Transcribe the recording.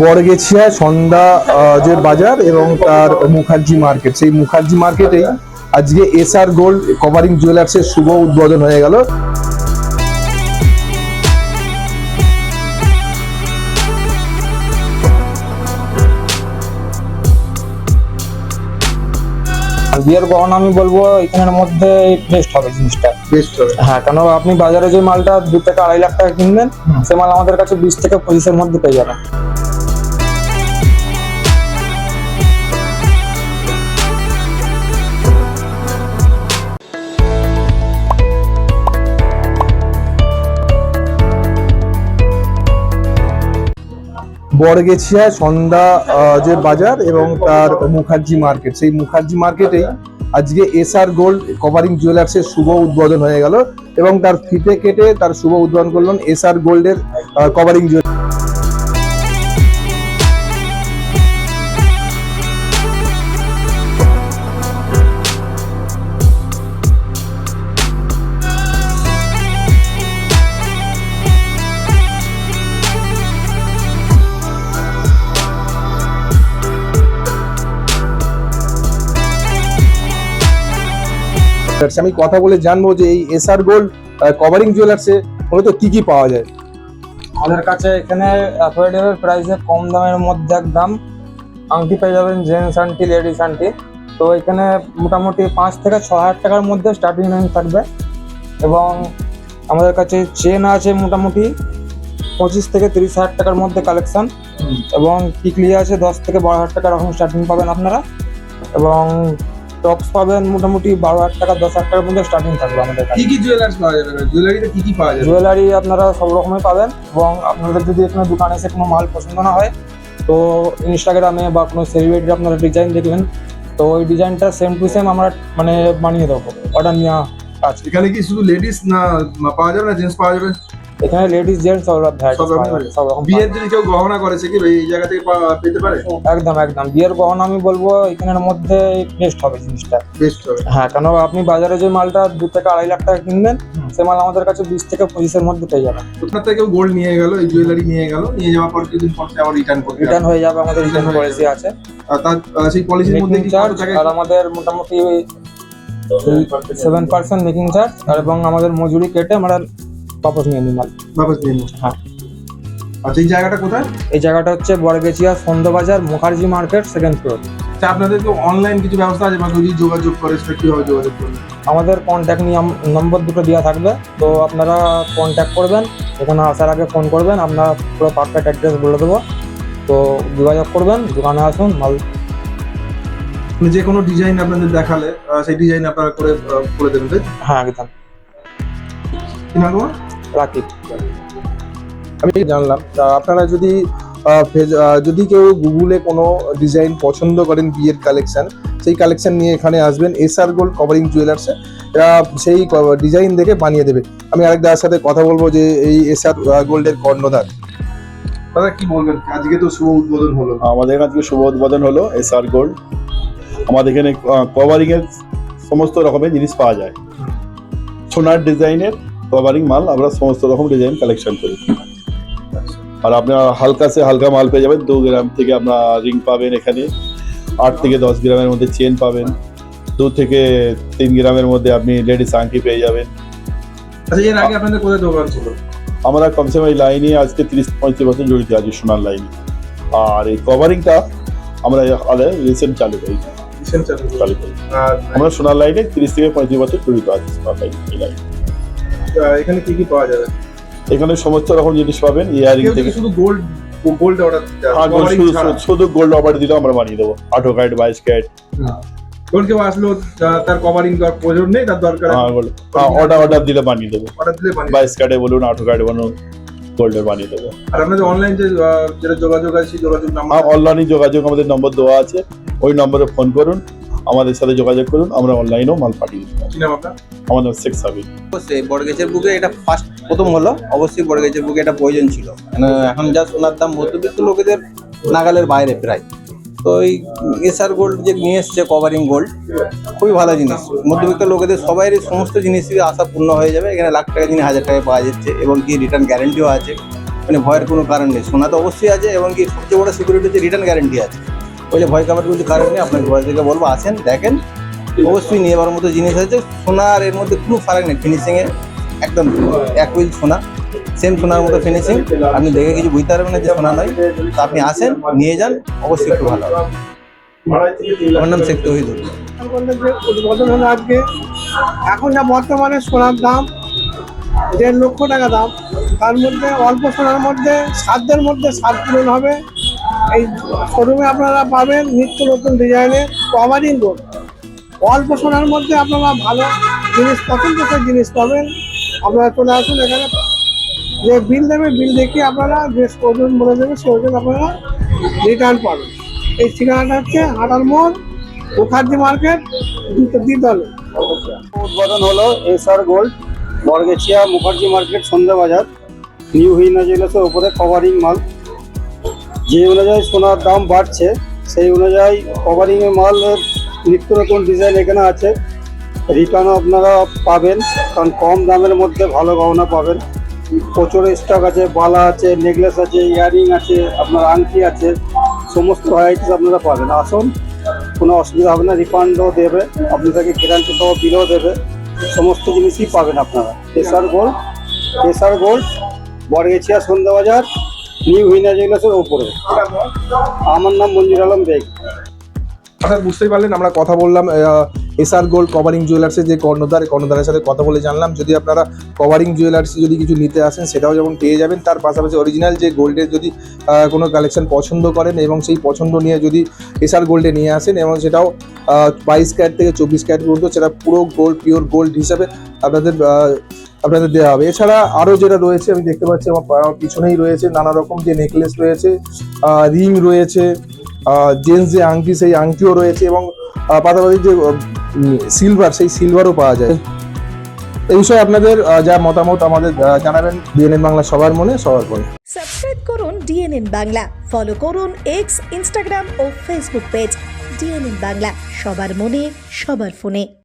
বড়গেছিয়া সন্ধ্যা যে বাজার এবং তার মুখার্জি মার্কেট। সেই মুখার্জি মার্কেটেই আজকে এস আর গোল্ড কভারিং জুয়েলার্সের শুভ উদ্বোধন হয়ে গেল। বিয়ের গহনা আমি বলব এখানের মধ্যে বেস্ট হবে জিনিসটা। বেস্ট হবে। হ্যাঁ কেন আপনি বাজারে যে মালটা দু থেকে আড়াই লাখ টাকা কিনবেন সে মাল আমাদের কাছে বিশ থেকে পঁচিশের মধ্যে পেয়ে যাবেন। বড়গেছিয়া সন্ধ্যা যে বাজার এবং তার মুখার্জি মার্কেট। সেই মুখার্জি মার্কেটেই আজকে এস আর গোল্ড কভারিং জুয়েলার্সের শুভ উদ্বোধন হয়ে গেল এবং তার ফিতে কেটে তার শুভ উদ্বোধন করলেন এসআর গোল্ডের কভারিং জুয়েলার্স আমি কথা বলে জানব যে এই এসআর গোল্ড কভারিং জুয়েলার্সে মূলত কি কি পাওয়া যায়? আমাদের কাছে এখানে অ্যাফোর্ডেবল প্রাইসে কম দামের মধ্যে একদম আংটি পেয়ে যাবেন জেন্টস আংটি লেডিস আংটি। তো এখানে মোটামুটি পাঁচ থেকে ছ হাজার টাকার মধ্যে স্টার্টিং রেঞ্জ থাকবে। এবং আমাদের কাছে চেন আছে মোটামুটি পঁচিশ থেকে তিরিশ হাজার টাকার মধ্যে কালেকশন এবং টিকলি আছে দশ থেকে বারো হাজার টাকা রকম স্টার্টিং পাবেন আপনারা। এবং টপস পাবেন মোটামুটি বারো হাজার টাকা দশ হাজার টাকার মধ্যে স্টার্টিং থাকবে আমাদের কাছে। কি কি জুয়েলার্স পাওয়া যাবে? জুয়েলারিতে কি কি পাওয়া যাবে? জুয়েলারি আপনারা সব রকমের পাবেন এবং আপনাদের যদি এখানে দোকানে এসে কোনো মাল পছন্দ না হয় তো ইনস্টাগ্রামে বা কোনো সেলিব্রিটির আপনারা ডিজাইন দেখবেন। তো ওই ডিজাইনটা সেম টু সেম আমরা মানে বানিয়ে দেবো। অর্ডার নেওয়া আছে। এখানে কি শুধু লেডিস না না পাওয়া যাবে না জেন্টস পাওয়া যাবে? এখানে লেডিস জেন্টস সব রকম সব রকম সব রকম বিয়ের যদি কেউ গহনা করে সে কি? এই জায়গা থেকে পেতে পারে? একদম একদম। বিয়ের গহনা আমি বলব এখানের মধ্যে বেস্ট হবে জিনিসটা। বেস্ট হবে। হ্যাঁ কেন আপনি বাজারে যে মালটা দু থেকে আড়াই লাখ টাকা কিনবেন সে মাল আমাদের কাছে বিশ থেকে পঁচিশের মধ্যে পেয়ে যাবেন। ওখান থেকে গোল্ড নিয়ে গেল এই জুয়েলারি নিয়ে গেল নিয়ে যাওয়ার পর কিছুদিন পর আবার রিটার্ন করবে রিটার্ন হয়ে যাবে আমাদের রিটার্ন পলিসি আছে। আর তার সেই পলিসির মধ্যে কি চার্জ আর আমাদের মোটামুটি সেভেন পার্সেন্ট মেকিং চার্জ এবং আমাদের মজুরি কেটে আমরা বাপস নিয়ে মাল বাপাস নিয়ে নেব? হ্যাঁ। আচ্ছা এই জায়গাটা কোথায়? এই জায়গাটা হচ্ছে Baragachhia Sandhyabazar Mukherjee market second floor আচ্ছা আপনাদের তো অনলাইন কিছু ব্যবস্থা আছে? বা যদি যোগাযোগ করে সেটা কীভাবে যোগাযোগ করবে আমাদের কন্ট্যাক্ট নিয়ে নম্বর দুটো দেওয়া থাকবে। তো আপনারা কন্ট্যাক্ট করবেন এখানে আসার আগে ফোন করবেন আপনার পুরো পারফেক্ট অ্যাড্রেস বলে দেবো। তো যোগাযোগ করবেন দোকানে আসুন মাল মানে যে কোনো ডিজাইন আপনাদের দেখালে সেই ডিজাইন আপনারা করে করে দেবেন হ্যাঁ একদম। কি নাম রাখি। আমি জানলাম। তা আপনারা যদি যদি কেউ গুগলে কোনো ডিজাইন পছন্দ করেন বিয়ের কালেকশন সেই কালেকশন নিয়ে এখানে আসবেন এসআর গোল্ড কভারিং জুয়েলার্সে এরা সেই ডিজাইন দেখে বানিয়ে দেবে। আমি আরেক দাদার সাথে কথা বলব যে এই এসআর গোল্ডের কর্ণধার। দাদা কি বলবেন? আজকে তো শুভ উদ্বোধন হলো। আমাদের আজকে শুভ উদ্বোধন হলো এস আর গোল্ড। আমাদের এখানে কভারিং এর সমস্ত রকমের জিনিস পাওয়া যায়। সোনার ডিজাইনের কভারিং মাল আমরা সমস্ত রকম ডিজাইন কালেকশন করি। আর আপনার হালকা সে হালকা মাল পেয়ে যাবেন দু গ্রাম থেকে আপনার রিং পাবেন এখানে। আট থেকে দশ গ্রামের মধ্যে চেন পাবেন। দু থেকে তিন গ্রামের মধ্যে আপনি লেডিস আংটি পেয়ে যাবেন। আচ্ছা এর আগে আপনাদের কোথায় দোকান ছিল? আমরা কমসে কম এই লাইনে আজকে তিরিশ পঁয়ত্রিশ বছর জড়িত আছি সোনার লাইনে আর এই কভারিংটা আমরা রিসেন্ট চালু করি। আমরা সোনার লাইনে তিরিশ থেকে পঁয়ত্রিশ বছর জড়িত আছি সোনার লাইন এই লাইন এখানে কি কি পাওয়া যাবে? এখানে সমস্ত রকম জিনিস পাবেন ইয়ারিং থেকে শুধু গোল্ড গোল্ড অর্ডার হ্যাঁ, শুধু শুধু গোল্ড অফার দিলেও আমরা বানিয়ে দেবো। আঠো কার্ড বাইশ কার্ড গোল্ড কেউ আসলো তার কভারিং দেওয়ার প্রয়োজন নেই তার দরকার হ্যাঁ গোল্ড অর্ডার অর্ডার দিলে বানিয়ে দেবো। অর্ডার দিলে বানিয়ে বাইশ কার্ডে বলুন আঠো কার্ডে বলুন গোল্ডের বানিয়ে দেবো। আর আপনাদের অনলাইন যে যেটা যোগাযোগ আছে সেই যোগাযোগ নাম্বার আর অনলাইনে যোগাযোগ আমাদের নম্বর দেওয়া আছে। ওই নম্বরে ফোন করুন। আমাদের সাথে যোগাযোগ করুন আমরা অনলাইনেও মাল পাঠিয়ে দিতে পারি। কি নাম আপনার? আমার নাম শেখ সাবির। অবশ্যই বড়গেছের বুকে এটা ফার্স্ট প্রথম হলো অবশ্যই বড়গেছের বুকে এটা প্রয়োজন ছিল। এখন যা সোনার দাম মধ্যবিত্ত লোকেদের নাগালের বাইরে প্রায়। তো এই এসআর গোল্ড যে নিয়ে এসছে কভারিং গোল্ড খুবই ভালো জিনিস। মধ্যবিত্ত লোকেদের সবাইয়ের সমস্ত জিনিসই আশা পূর্ণ হয়ে যাবে। এখানে লাখ টাকা জিনিস হাজার টাকায় পাওয়া যাচ্ছে এবং কি রিটার্ন গ্যারেন্টিও আছে। মানে ভয়ের কোনো কারণ নেই। সোনা তো অবশ্যই আছে এবং কি সবচেয়ে বড় সিকিউরিটি হচ্ছে রিটার্ন গ্যারেন্টি আছে। ওইলে ভয় কাবার কিছু কারণ নেই, আপনাকে ভয় থেকে বলব, আসেন, দেখেন, অবশ্যই নিয়ে যাওয়ার মতো জিনিস আছে সোনার এর মধ্যে কোনো ফারাক নেই ফিনিশিংয়ে একদম এক উইল সোনা সেম সোনার মতো ফিনিশিং আপনি দেখে কিছু বুঝতে পারবেন না যে সোনা নয়, তো আপনি আসেন, নিয়ে যান, অবশ্যই একটু ভালো এখন যা বর্তমানে সোনার দাম, দেড় লক্ষ টাকা দাম, তার মধ্যে অল্প সোনার মধ্যে সাধ্যের মধ্যে সাত পূরণ হবে। এই শোরুমে আপনারা পাবেন নিত্য নতুন ডিজাইনের কভারিং গোল্ড অল্প সোনার মধ্যে আপনারা ভালো জিনিস, পছন্দ করে জিনিস পাবেন। আপনারা চলে আসুন এখানে। যে বিল দেবে, বিল দেখে আপনারা যে ওজন বলে দেবে, সেই ওজন আপনারা রিটার্ন পাবেন। এই ঠিকানাটা হচ্ছে হাটার মোড় মুখার্জি মার্কেট দ্বিতলে উদ্বোধন হলো SR gold, Baragachhia, Mukherjee market, Sandhya Bazar. New Hina জুয়েলার্সের উপরে কভারিং মাল যে অনুযায়ী সোনার দাম বাড়ছে, সেই অনুযায়ী কভারিংয়ের মালের নিত্য নতুন ডিজাইন এখানে আছে। রিটার্নও আপনারা পাবেন, কারণ কম দামের মধ্যে ভালো গহনা পাবেন। প্রচুর স্টক আছে, বালা আছে নেকলেস আছে ইয়ারিং আছে, আপনার আংটি আছে, সমস্ত ভ্যারাইটিস আপনারা পাবেন। আসুন, কোনো অসুবিধা হবে না রিফান্ডও দেবে, আপনাদেরকে গ্যারান্টি সহ বিলও দেবে, সমস্ত জিনিসই পাবেন আপনারা। SR gold SR gold Baragachhia Sandhyabazar new Hina জুয়েলার্সের ওপরে আমার নাম মঞ্জুর আলম বেগ। অর্থাৎ বুঝতেই পারলেন, আমরা কথা বললাম এসআর গোল্ড কভারিং জুয়েলার্সের যে কর্ণধার কর্ণধারের সাথে কথা বলে জানলাম। যদি আপনারা কভারিং জুয়েলার্স যদি কিছু নিতে আসেন, সেটাও যেমন পেয়ে যাবেন। তার পাশাপাশি অরিজিনাল যে গোল্ডের যদি কোনো কালেকশন পছন্দ করেন এবং সেই পছন্দ নিয়ে যদি এসআর গোল্ডে নিয়ে আসেন, এবং সেটাও বাইশ ক্যারেট থেকে চব্বিশ ক্যারেট পর্যন্ত, সেটা পুরো গোল্ড পিওর গোল্ড হিসাবে আপনাদের আপনাদের দেওয়া হবে। এছাড়া আরও যেটা রয়েছে, আমি দেখতে পাচ্ছি আমার পিছনেই রয়েছে নানা রকম যে নেকলেস রয়েছে রিং রয়েছে জেন্টস যে আংটি, সেই আংটিও রয়েছে এবং পাশাপাশি যে সিলভার সেই সিলভারও পাওয়া যায়। এই বিষয়ে আপনাদের যা মতামত আমাদের জানাবেন ডিএনএন বাংলা সবার মনে সবার মনে। সাবস্ক্রাইব করুন ডিএনএন বাংলা। ফলো করুন এক্স ইনস্টাগ্রাম ও ফেসবুক পেজ ডিএনএন বাংলা। সবার মনে, সবার ফোনে।